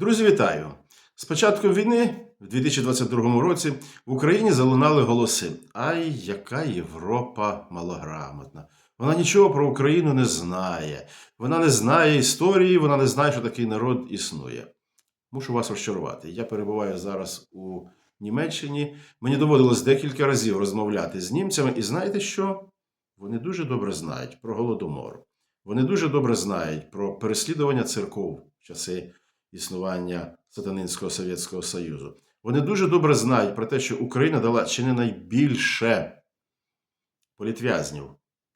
Друзі, вітаю! З початком війни, в 2022 році, в Україні залунали голоси. Ай, яка Європа малограмотна! Вона нічого про Україну не знає. Вона не знає історії, вона не знає, що такий народ існує. Мушу вас розчарувати. Я перебуваю зараз у Німеччині. Мені доводилось декілька разів розмовляти з німцями, і знаєте що? Вони дуже добре знають про голодомор. Вони дуже добре знають про переслідування церков в часи існування сатанинського Совєтського Союзу. Вони дуже добре знають про те, що Україна дала чи не найбільше політв'язнів,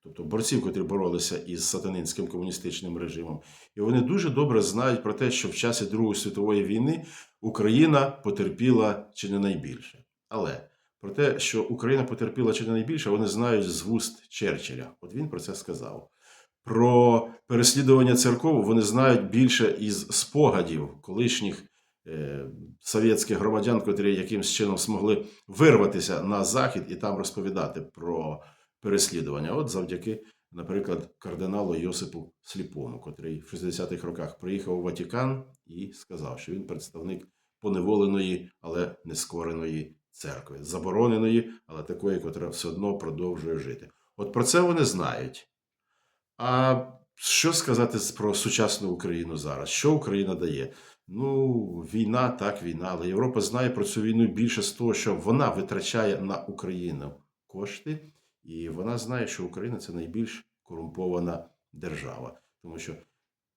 тобто борців, котрі боролися із сатанинським комуністичним режимом. І вони дуже добре знають про те, що в часі Другої світової війни Україна потерпіла чи не найбільше. Але про те, що Україна потерпіла чи не найбільше, вони знають з вуст Черчилля. От він про це сказав. Про переслідування церков вони знають більше із спогадів колишніх е, совєтських громадян, котрі якимсь чином змогли вирватися на захід і там розповідати про переслідування. От завдяки, наприклад, кардиналу Йосипу Сліпому, котрий в 60-х роках приїхав у Ватикан і сказав, що він представник поневоленої, але не скореної церкви, забороненої, але такої, котра все одно продовжує жити. От про це вони знають. А що сказати про сучасну Україну зараз? Що Україна дає? Ну, війна, так, війна, але Європа знає про цю війну більше з того, що вона витрачає на Україну кошти, і вона знає, що Україна це найбільш корумпована держава. Тому що,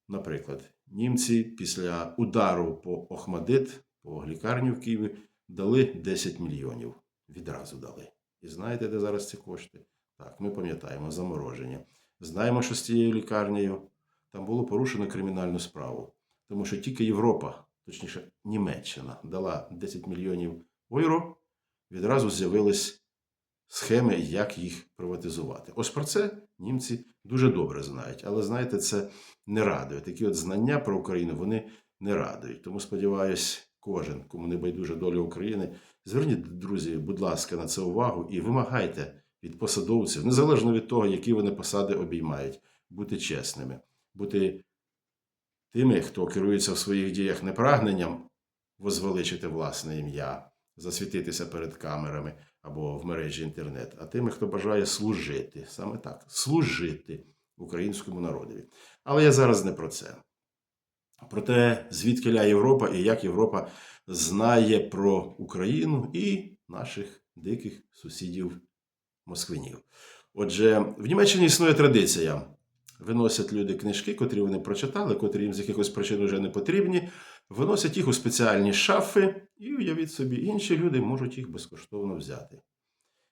наприклад, німці після удару по Охмадит, по лікарні в Києві, дали 10 мільйонів. Відразу дали. І знаєте, де зараз ці кошти? Так, ми пам'ятаємо замороження. Знаємо, що з цією лікарнею там було порушено кримінальну справу, тому що тільки Європа, точніше Німеччина, дала 10 мільйонів євро, відразу з'явились схеми, як їх приватизувати. Ось про це німці дуже добре знають. Але знаєте, це не радує. Такі от знання про Україну вони не радують. Тому сподіваюсь, кожен, кому не байдуже доля України, зверніть, друзі, будь ласка, на це увагу і вимагайте від посадовців, незалежно від того, які вони посади обіймають, бути чесними, бути тими, хто керується в своїх діях не прагненням возвеличити власне ім'я, засвітитися перед камерами або в мережі інтернет, а тими, хто бажає служити, саме так, служити українському народові. Але я зараз не про це. Про те, звідки ля Європа і як Європа знає про Україну і наших диких сусідів москвинів. Отже, в Німеччині існує традиція. Виносять люди книжки, котрі вони прочитали, котрі їм з якихось причин вже не потрібні, виносять їх у спеціальні шафи, і уявіть собі, інші люди можуть їх безкоштовно взяти.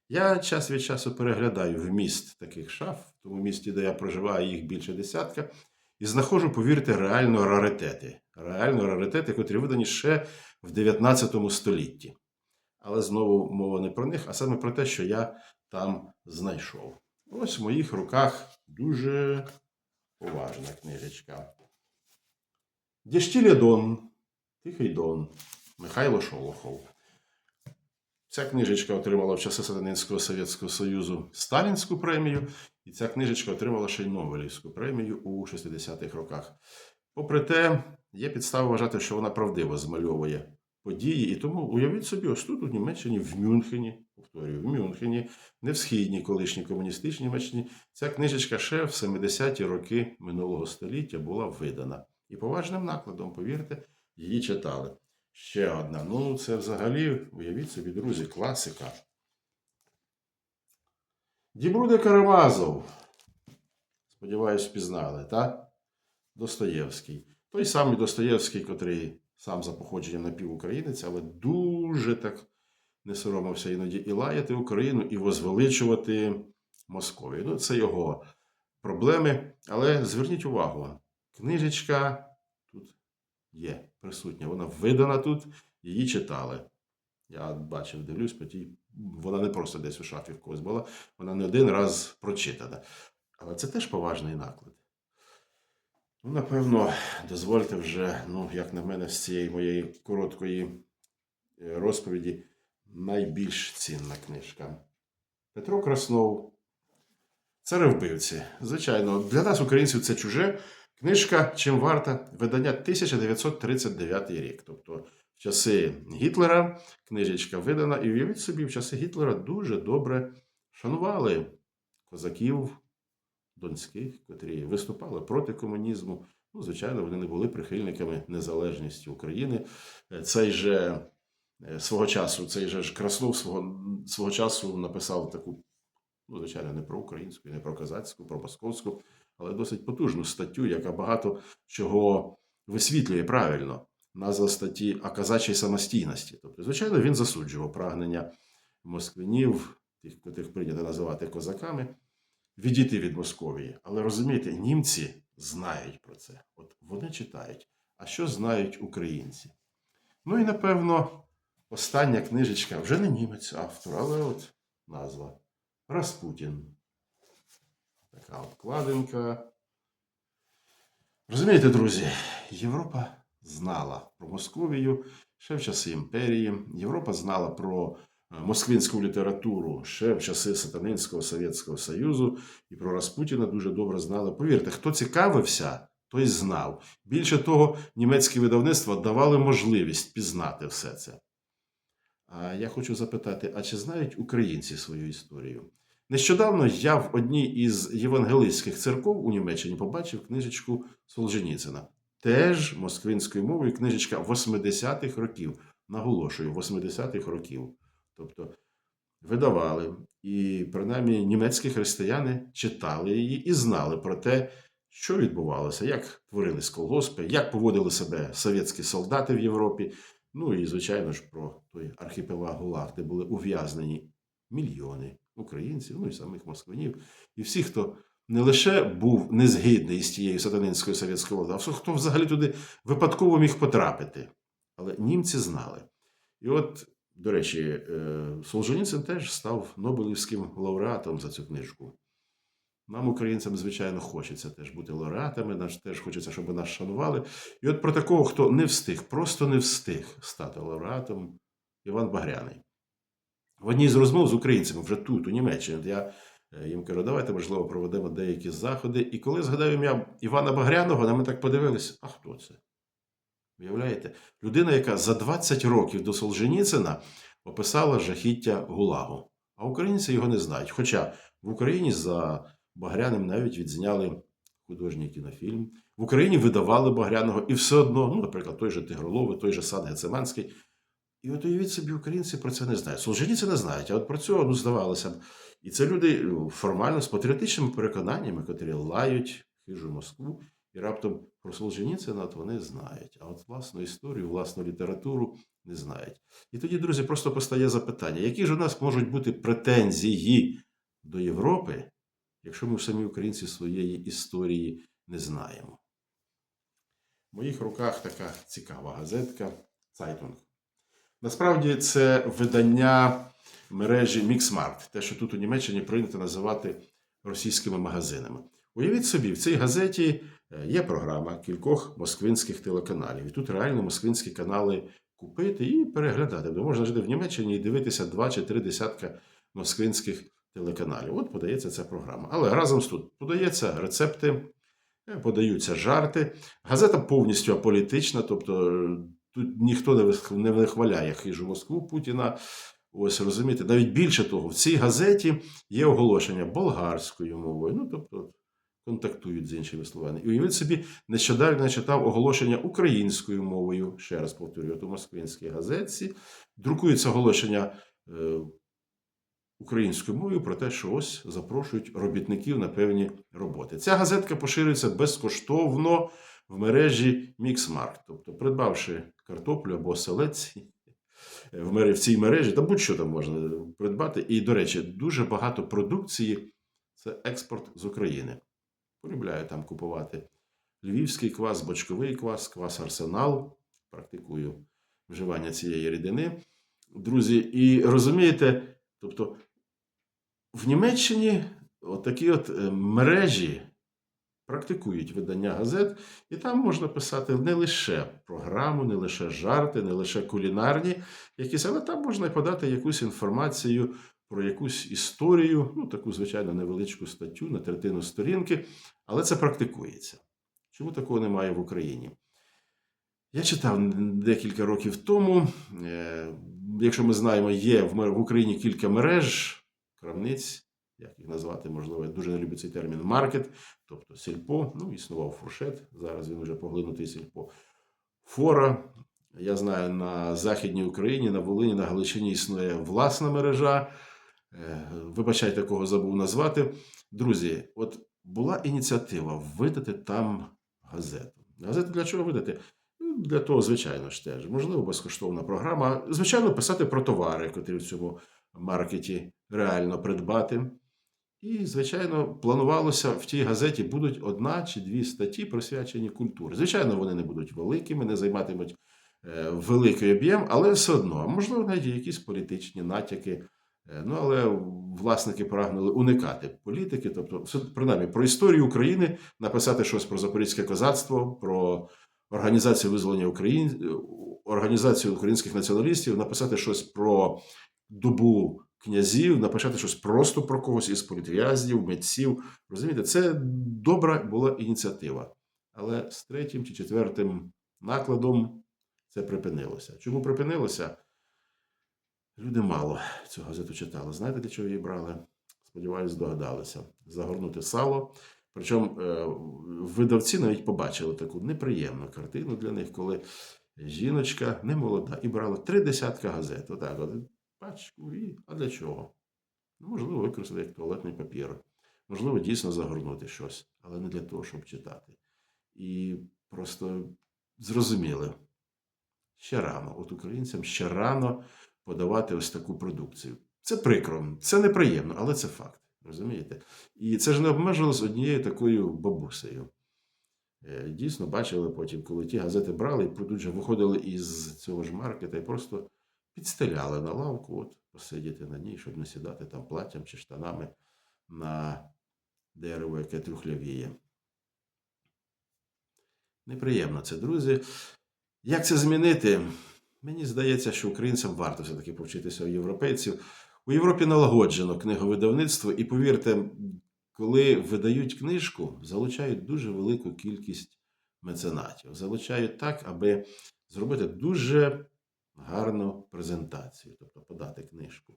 Я час від часу переглядаю вміст таких шаф, в тому місті, де я проживаю, їх більше десятка, і знаходжу, повірте, реально раритети. Реально раритети, котрі видані ще в 19 столітті. Але знову мова не про них, а саме про те, що я там знайшов. Ось в моїх руках дуже поважна книжечка. Дєштілє Дон, Тихий Дон, Михайло Шолохов. Ця книжечка отримала в часи Сатанинського Совєтського Союзу Сталінську премію, і ця книжечка отримала ще й Нобелівську премію у 60-х роках. Попри те, є підстава вважати, що вона правдиво змальовує події, і тому уявіть собі, ось тут у Німеччині, в Мюнхені, повторюю, в Мюнхені, не в східній колишній комуністичній Німеччині, ця книжечка ще в 70-ті роки минулого століття була видана. І поважним накладом, повірте, її читали. Ще одна. Ну, це взагалі, уявіть собі, друзі, класика. Дібруде Карамазов. Сподіваюсь, впізнали, так? Достоєвський. Той самий Достоєвський, котрий сам за походженням напівукраїнець, але дуже так не соромився іноді і лаяти Україну, і возвеличувати Московію. Ну, це його проблеми. Але зверніть увагу, книжечка тут є присутня. Вона видана тут, її читали. Я бачив, дивлюсь, по тій. Вона не просто десь у шафі в когось була, вона не один раз прочитана. Але це теж поважний наклад. Ну, напевно, дозвольте вже, ну, як на мене, з цієї моєї короткої е, розповіді найбільш цінна книжка. Петро Краснов. Царевбивці. Звичайно, для нас, українців, це чуже, Книжка Чим варта видання 1939 рік. Тобто в часи Гітлера книжечка видана, і уявіть собі, в часи Гітлера дуже добре шанували козаків донських, котрі виступали проти комунізму. Ну, звичайно, вони не були прихильниками незалежності України. Е, Цей же е, свого часу, цей же ж Краснов свого, свого часу написав таку, ну, звичайно, не про українську, не про козацьку, про московську, але досить потужну статтю, яка багато чого висвітлює правильно. Назва статті о казачій самостійності. Тобто, звичайно, він засуджував прагнення москвинів, тих, котрих прийнято називати козаками, відійти від Московії. Але розумієте, німці знають про це. От вони читають. А що знають українці? Ну і напевно, остання книжечка вже не німець автор, але от назва Распутін. Така обкладинка. Розумієте, друзі, Європа знала про Московію ще в часи імперії. Європа знала про москвинську літературу ще в часи Сатанинського Совєтського Союзу і про Распутіна дуже добре знали. Повірте, хто цікавився, той знав. Більше того, німецькі видавництва давали можливість пізнати все це. А я хочу запитати: а чи знають українці свою історію? Нещодавно я в одній із євангелистських церков у Німеччині побачив книжечку Солженіцина. Теж москвинською мовою книжечка 80-х років. Наголошую, 80-х років. Тобто видавали. І принаймні німецькі християни читали її і знали про те, що відбувалося, як творились колгоспи, як поводили себе совєтські солдати в Європі. Ну і, звичайно ж, про той архіпелаг ГУЛАГ, де були ув'язнені мільйони українців, ну і самих москвинів, і всі, хто не лише був незгідний з тією сатанинською совєтською владою, а хто взагалі туди випадково міг потрапити. Але німці знали. І от, до речі, е, Солженіцин теж став Нобелівським лауреатом за цю книжку. Нам, українцям, звичайно, хочеться теж бути лауреатами, нам теж хочеться, щоб нас шанували. І от про такого, хто не встиг, просто не встиг стати лауреатом, Іван Багряний. В одній з розмов з українцями вже тут, у Німеччині, я е, їм кажу, давайте, можливо, проведемо деякі заходи. І коли згадав ім'я Івана Багряного, на мене так подивились, а хто це? Уявляєте? Людина, яка за 20 років до Солженіцина описала жахіття Гулагу. А українці його не знають. Хоча в Україні за Багряним навіть відзняли художній кінофільм. В Україні видавали Багряного, і все одно, ну, наприклад, той же Тигроловий, той же Сад Гецеманський. І от уявіть собі, українці про це не знають. Солженіцина не знають, а от про цього ну, здавалося б. І це люди ну, формально з патріотичними переконаннями, котрі лають хижу Москву, і раптом про Солженіцина вони знають. А от власну історію, власну літературу не знають. І тоді, друзі, просто постає запитання: які ж у нас можуть бути претензії до Європи, якщо ми самі українці своєї історії не знаємо? В моїх руках така цікава газетка Цайтунг. Насправді це видання мережі Міксмарт, те, що тут у Німеччині прийнято називати російськими магазинами. Уявіть собі, в цій газеті е, є програма кількох москвинських телеканалів. І тут реально москвинські канали купити і переглядати. Бо можна жити в Німеччині і дивитися два чи три десятка москвинських телеканалів. От подається ця програма. Але разом з тут подаються рецепти, е, подаються жарти. Газета повністю аполітична, тобто е, тут ніхто не вихваляє хижу Москву Путіна. Ось розумієте, навіть більше того, в цій газеті є оголошення болгарською мовою. Ну, тобто, контактують з іншими словами. І уявіть собі, нещодавно читав оголошення українською мовою, ще раз повторюю, у москвинській газетці. Друкується оголошення е, українською мовою про те, що ось запрошують робітників на певні роботи. Ця газетка поширюється безкоштовно в мережі Міксмарк. Тобто, придбавши картоплю або мере- в цій мережі, та будь-що там можна придбати. І, до речі, дуже багато продукції це експорт з України. Полюбляю там купувати львівський квас, бочковий квас, квас арсенал. Практикую вживання цієї рідини. Друзі, і розумієте, тобто в Німеччині от такі от е, мережі практикують видання газет, і там можна писати не лише програму, не лише жарти, не лише кулінарні якісь, але там можна подати якусь інформацію про якусь історію, ну таку, звичайно, невеличку статтю на третину сторінки, але це практикується. Чому такого немає в Україні? Я читав декілька років тому. е, Якщо ми знаємо, є в Україні кілька мереж, крамниць, як їх назвати, можливо, я дуже не люблю цей термін маркет, тобто сільпо. Ну, існував фуршет, зараз він вже поглинутий сільпо. Фора. Я знаю, на Західній Україні, на Волині, на Галичині існує власна мережа. Е, Вибачайте, кого забув назвати. Друзі, от була ініціатива видати там газету. Газету для чого видати? Ну, Для того, звичайно ж теж. Можливо, безкоштовна програма. Звичайно, писати про товари, котрі в цьому маркеті реально придбати. І, звичайно, планувалося в тій газеті будуть одна чи дві статті присвячені культурі. Звичайно, вони не будуть великими, не займатимуть е, великий об'єм, але все одно, можливо, навіть якісь політичні натяки. Е, Ну, але власники прагнули уникати політики, тобто, принаймні, про історію України написати щось про запорізьке козацтво, про організацію визволення Україн... організацію українських націоналістів, написати щось про добу князів, написати щось просто про когось із політв'язнів, митців. Розумієте, це добра була ініціатива. Але з третім чи четвертим накладом це припинилося. Чому припинилося? Люди мало цю газету читали. Знаєте, для чого її брали? Сподіваюсь, здогадалися. Загорнути сало. Причому е, видавці навіть побачили таку неприємну картину для них, коли жіночка не молода і брала три десятка газет. Отак, от, пачку і. А для чого? Ну, можливо, використати як туалетний папір. Можливо, дійсно загорнути щось, але не для того, щоб читати. І просто зрозуміли, ще рано, от українцям ще рано подавати ось таку продукцію. Це прикро, це неприємно, але це факт. Розумієте? І це ж не обмежилось однією такою бабусею. Е, Дійсно, бачили потім, коли ті газети брали і тут же виходили із цього ж маркета і просто підстеляли на лавку, от посидіти на ній, щоб не сідати там платтям чи штанами на дерево, яке трухлявіє. Неприємно це, друзі. Як це змінити? Мені здається, що українцям варто все-таки повчитися у європейців. У Європі налагоджено книговидавництво, і повірте, коли видають книжку, залучають дуже велику кількість меценатів. Залучають так, аби зробити дуже гарну презентацію, тобто подати книжку.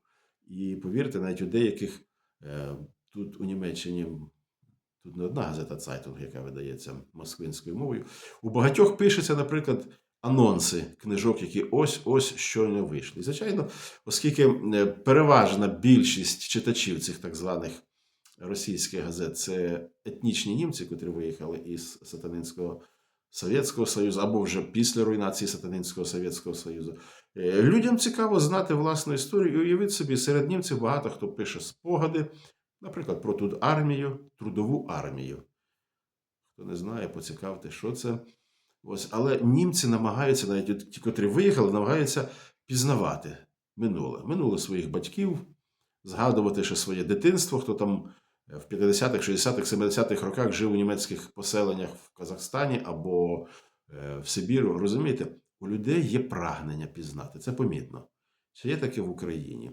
І повірте, навіть у деяких е, тут у Німеччині. Тут не одна газета Цайтунг, яка видається москвинською мовою. У багатьох пишеться, наприклад, анонси книжок, які ось-ось щойно вийшли. І, звичайно, оскільки е, переважна більшість читачів цих так званих російських газет це етнічні німці, котрі виїхали із сатанинського Совєтського Союзу або вже після руйнації сатанинського Совєтського Союзу. Е, Людям цікаво знати власну історію. І уявіть собі, серед німців багато хто пише спогади, наприклад, про тут армію, трудову армію. Хто не знає, поцікавте, що це. Ось, але німці намагаються, навіть ті, котрі виїхали, намагаються пізнавати минуле, минуле своїх батьків, згадувати ще своє дитинство, хто там е, в 50-х, 60-х, 70-х роках жив у німецьких поселеннях в Казахстані або е, в Сибіру. Розумієте, у людей є прагнення пізнати, це помітно. Чи є таке в Україні?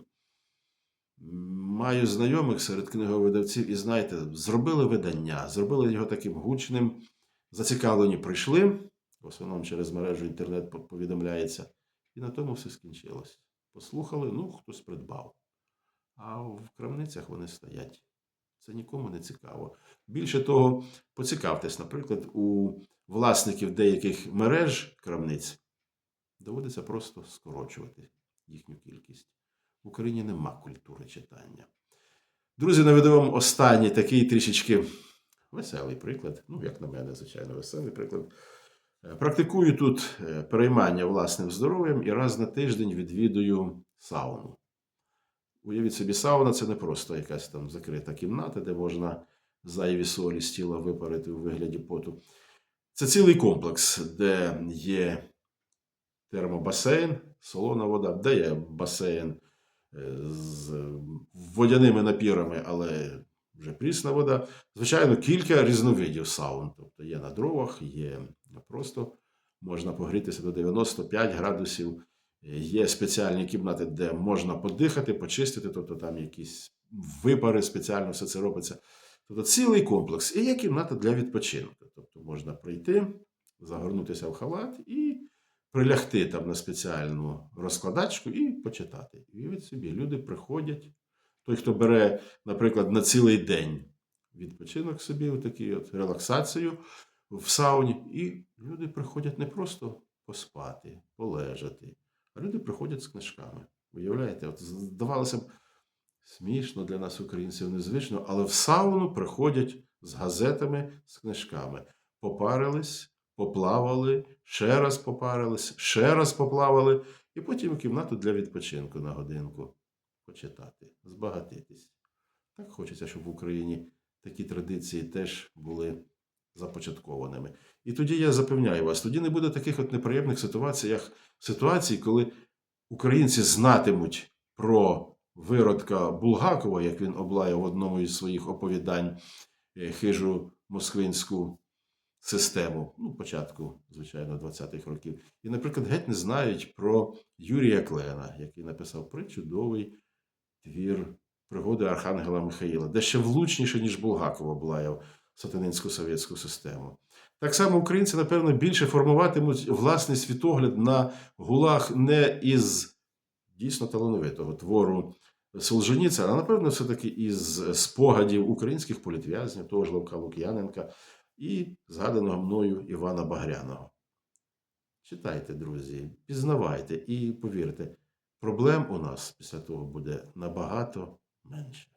Маю знайомих серед книговидавців, і знаєте, зробили видання, зробили його таким гучним. Зацікавлені прийшли, в основному через мережу інтернет повідомляється, і на тому все скінчилось. Послухали, ну, хтось придбав. А в крамницях вони стоять. Це нікому не цікаво. Більше того, поцікавтесь, наприклад, у власників деяких мереж крамниць доводиться просто скорочувати їхню кількість. В Україні нема культури читання. Друзі, наведу вам останній такий трішечки веселий приклад. Ну, як на мене, звичайно, веселий приклад. Практикую тут е, переймання власним здоров'ям і раз на тиждень відвідую сауну. Уявіть собі, сауна це не просто якась там закрита кімната, де можна зайві солі з тіла випарити у вигляді поту. Це цілий комплекс, де є термобасейн, солона вода, де є басейн е, з водяними напірами, але вже прісна вода. Звичайно, кілька різновидів саун. Тобто є на дровах, є просто можна погрітися до 95 градусів. Є спеціальні кімнати, де можна подихати, почистити, тобто там якісь випари спеціально все це робиться. Тобто цілий комплекс. І є кімната для відпочинку. Тобто можна прийти, загорнутися в халат і прилягти там на спеціальну розкладачку і почитати. І уявіть собі, люди приходять. Той, хто бере, наприклад, на цілий день відпочинок собі, отакий от релаксацію в сауні, і люди приходять не просто поспати, полежати, а люди приходять з книжками. Уявляєте, от здавалося б, смішно для нас, українців, незвично, але в сауну приходять з газетами, з книжками. Попарились, поплавали, ще раз попарились, ще раз поплавали, і потім в кімнату для відпочинку на годинку почитати, збагатитись. Так хочеться, щоб в Україні такі традиції теж були започаткованими. І тоді я запевняю вас, тоді не буде таких от неприємних ситуацій, як ситуації, коли українці знатимуть про виродка Булгакова, як він облаяв в одному із своїх оповідань е, хижу москвинську систему, ну, початку, звичайно, 20-х років. І, наприклад, геть не знають про Юрія Клена, який написав причудовий твір пригоди Архангела Михаїла, де ще влучніше, ніж Булгакова облаяв сатанинську совєтську систему. Так само українці, напевно, більше формуватимуть власний світогляд на гулах не із дійсно талановитого твору Солженіцина, а напевно, все-таки із спогадів українських політв'язнів, того ж Левка Лук'яненка і згаданого мною Івана Багряного. Читайте, друзі, пізнавайте і повірте, проблем у нас після того буде набагато менше.